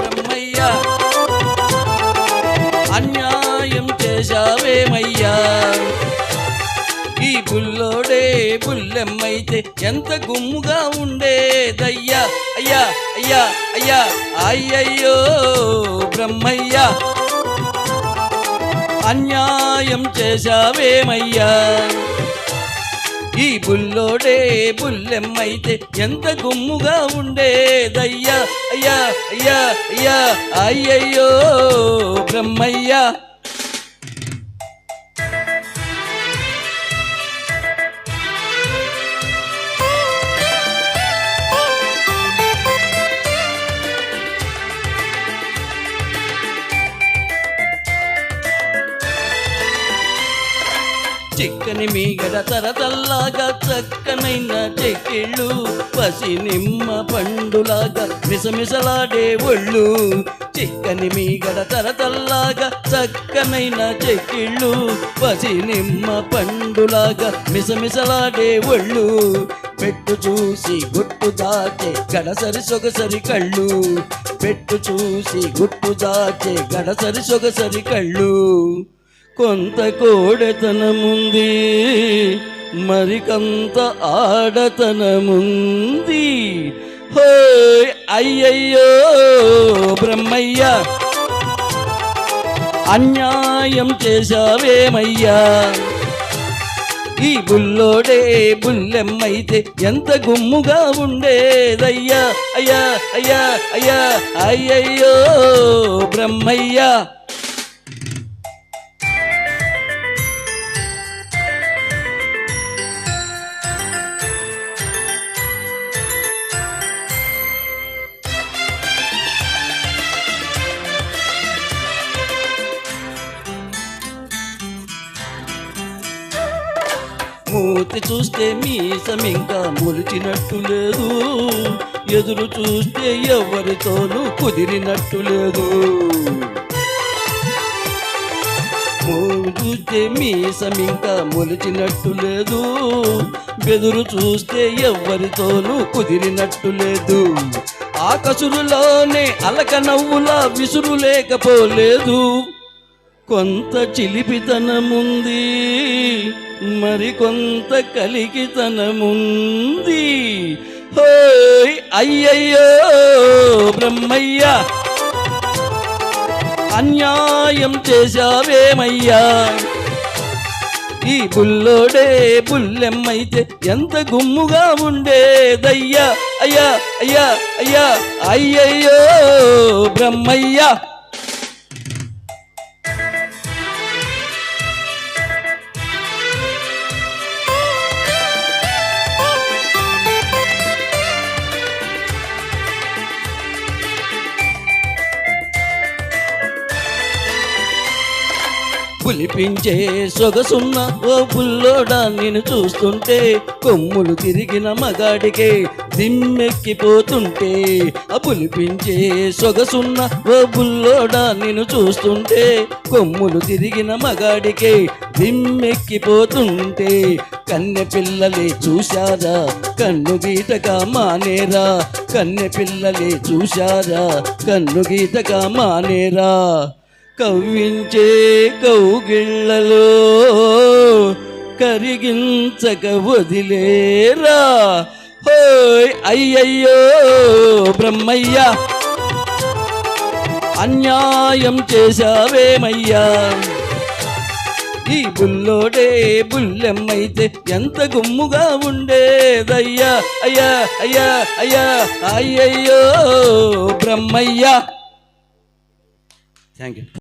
బ్రహ్మయ్యా. అన్యాయం చేశావేమయ్యా. ఈ బుల్లోడే బుల్లెమ్మైతే ఎంత గుమ్ముగా ఉండేదయ్యా. అయ్యా అయ్యా అయ్యా అయ్యయ్యో బ్రహ్మయ్యా. అన్యాయం చేశావేమయ్యా. ఈ బుల్లోడే బుల్లెమ్మైతే ఎంత గుమ్ముగా ఉండేదయ్యా అయ్యా అయ్యా అయ్యా అయ్యయ్యో బ్రహ్మయ్యా. చిక్కని మీగడ తరతల్లాగా చక్కనైన చెక్కిళ్ళు పసి నిమ్మ పండులాగా మిసమిసలాడే ఒళ్ళు. చిక్కని మీగడ తరతల్లాగా చక్కనైన చెక్కిళ్ళు పసి నిమ్మ పండులాగా మిసమిసలాడే ఒళ్ళు. పెట్టు చూసి గుట్టు దాచే గడసరి సొగసరి కళ్ళు. పెట్టు చూసి గుట్టు దాచే గడసరి సొగసరి కళ్ళు. కొంత కోడతనముంది మరికంత ఆడతనముంది. హో అయ్యయ్యో బ్రహ్మయ్య. అన్యాయం చేశావేమయ్యా? ఈ బుల్లోడే బుల్లెమ్మైతే ఎంత గుమ్ముగా ఉండేదయ్యా? అయ్యా అయ్యా అయ్యా అయ్యయ్యో బ్రహ్మయ్యా. మూతి చూస్తే మీసం ఇంకా మురిచినట్టు లేదు. ఎదురు చూస్తే ఎవరితోనూ కుదిరినట్టు లేదు. చూస్తే మీసం ఇంకా మొలిచినట్టు లేదు. బెదురు చూస్తే ఎవరితోనూ కుదిరినట్టు లేదు. ఆకసురులోనే అలక నవ్వులా విసురు లేకపోలేదు. కొంత చిలిపితనముంది మరి కొంత కలికితనముంది హోయ్ అయ్యయ్యో బ్రహ్మయ్య అన్యాయం చేశావేమయ్యా? ఈ బుల్లోడే బుల్లెమ్మైతే ఎంత గుమ్ముగా ఉండేదయ్యా? అయ్యా అయ్యా అయ్యా అయ్యయ్యో బ్రహ్మయ్యా. పులిపించే సొగసున్న ఓ పుల్లోడా నిన్ను చూస్తుంటే కొమ్ములు తిరిగిన మగాడికే దిమ్మెక్కిపోతుంటే ఆ పులిపించే సొగసున్న ఓ పుల్లోడా నిన్ను చూస్తుంటే కొమ్ములు తిరిగిన మగాడికే దిమ్మెక్కిపోతుంటే కన్నె పిల్లలే చూశారా కన్ను గీతగా మానేరా కన్నె పిల్లలే చూశారా కన్ను గీతగా మానేరా. కవ్వించే కౌగిళ్ళలో కరిగించక వదిలేరా? హోయ్ అయ్యయ్యో బ్రహ్మయ్య! అన్యాయం చేశావేమయ్యా? ఈ బుల్లోడే బుల్లెమ్మైతే ఎంత గుమ్ముగా ఉండేదయ్యా? అయ్యా అయ్యా అయ్యా అయ్యయ్యో బ్రహ్మయ్య! Thank you